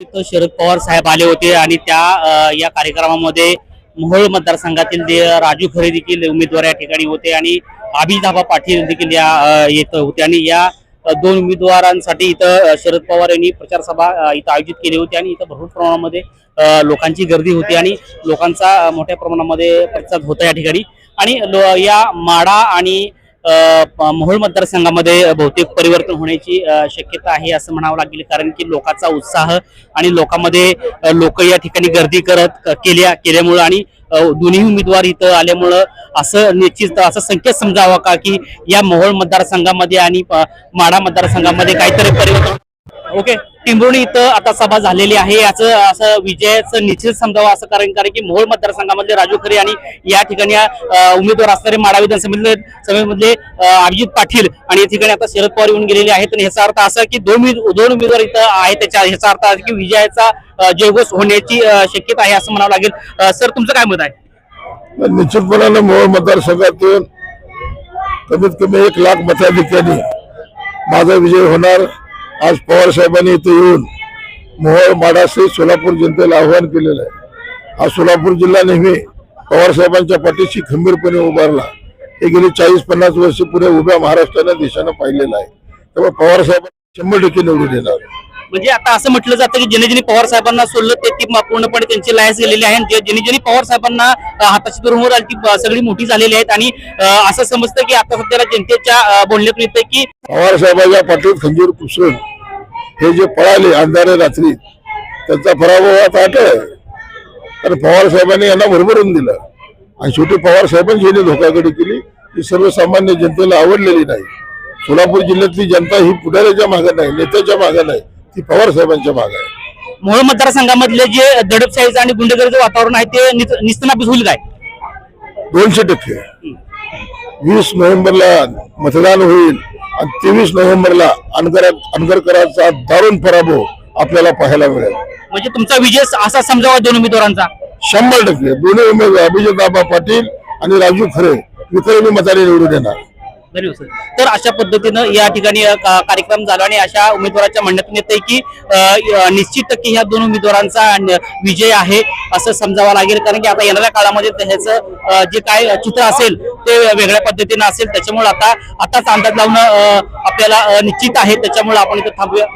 शरद पवार साहेब आले होते आणि त्या या कार्यक्रमामध्ये मोहोळ मतदारसंघातील राजू खरे देखील उमेदवार या ठिकाणी होते आणि अभिदाबा पाटील देखील या येत होते आणि या दोन उमेदवारांसाठी इथं शरद पवार यांनी प्रचार सभा इथं आयोजित केली होती आणि इथं भरपूर प्रमाणामध्ये लोकांची गर्दी होती आणि लोकांचा मोठ्या प्रमाणामध्ये प्रतिसाद होता या ठिकाणी. आणि लो- या माडा आणि मोहोळ मतदारसंघामध्ये बहुतेक परिवर्तन होण्याची शक्यता आहे असं म्हणावं लागेल. कारण की लोकांचा उत्साह आणि लोकांमध्ये लोक या ठिकाणी गर्दी करत केल्या केल्यामुळं आणि दोन्ही उमेदवार इथं आल्यामुळं असं निश्चित असं संकेत समजावा का की या मोहोळ मतदारसंघामध्ये आणि माडा माढा मतदारसंघामध्ये काहीतरी परिवर्तन ओके. टिंबुर्णी इथं आता सभा झालेली आहे. याचं असं विजयाचं निश्चित समजावं असं कारण कारण की मोहोळ मतदारसंघामधले राजू खरे आणि या ठिकाणी उमेदवार असणारे माडा विधानसभेमधले सभेमधले अभिजित पाटील आणि या ठिकाणी आता शरद पवार येऊन गेलेले आहेत. आणि ह्याचा अर्थ असा की दोन दोन उमेदवार इथं आहेत. त्याच्या ह्याचा अर्थ असा की विजयाचा जयघोष होण्याची शक्यता आहे असं म्हणावं लागेल. सर तुमचं काय मत आहे? तर निश्चितपणानं मोहोळ मतदारसंघातून कमीत कमी एक लाख मताधिकारी माझा विजय होणार. आज पवार साहेबांनी इथे येऊन मोहोळ माडासे सोलापूर जनतेला आव्हान केलेलं आहे. हा सोलापूर जिल्हा नेहमी पवार साहेबांच्या पाठीशी खंबीरपणे उभारला. हे गेली चाळीस पन्नास वर्ष पुढे उभ्या महाराष्ट्रानं देशानं पाहिलेलं आहे. त्यामुळे पवार साहेबांना शंभर टक्के निवडून येणार. म्हणजे आता असं म्हटलं जातं की ज्यांनी ज्यांनी पवार साहेबांना सोडलं ते ती पूर्णपणे त्यांची लायस गेलेली आहे. आणि ज्यांनी ज्यांनी पवार साहेबांना हाताची दुरंवर आली ती सगळी मोठी झालेली आहेत. आणि असं समजतं की आता सध्याला जनतेच्या बोलण्यातून येतं की पवार साहेबांच्या पाठीत खंजीर पुसून हे जे पळाले अंधारे रात्री त्यांचा पराभव आता आठ तर पवार साहेबांनी यांना भरभरून दिलं. आणि शेवटी पवार साहेबांची यांनी धोकाकडे केली ही सर्वसामान्य जनतेला आवडलेली नाही. सोलापूर जिल्ह्यातली जनता ही पुढाऱ्याच्या मागे नाही नेत्याच्या मागे नाही. ती पवार साहेबांच्या मागे आहे. मोहोळ मतदारसंघामधले जे दडपशाहीचं आणि गुंडगिरीचं वातावरण आहे ते निस्तनाभूत होईल काय? दोनशे टक्के. वीस नोव्हेंबरला मतदान होईल आणि तेवीस नोव्हेंबरला अनगर अनगरकरांचा दारुण पराभव आपल्याला पाहायला मिळेल. म्हणजे तुमचा विजय असा समजावा दोन उमेदवारांचा? शंभर टक्के. दोन्ही उमेदवार अभिजित आबा पाटील आणि राजू खरे. विक्रमी मताने निवडून येणार. धन्यवाद सर तर अशा पद्धतीनं या ठिकाणी कार्यक्रम झाला आणि अशा उमेदवाराच्या म्हणण्यातून येते की निश्चित टक्के ह्या दोन उमेदवारांचा विजय आहे असं समजावं लागेल. कारण की आता येणाऱ्या काळामध्ये ह्याचं जे काय चित्र असेल ते वेगळ्या पद्धतीनं असेल. त्याच्यामुळे आता आताच अंदाज लावणं आपल्याला निश्चित आहे. त्याच्यामुळे आपण इथं थांबूया.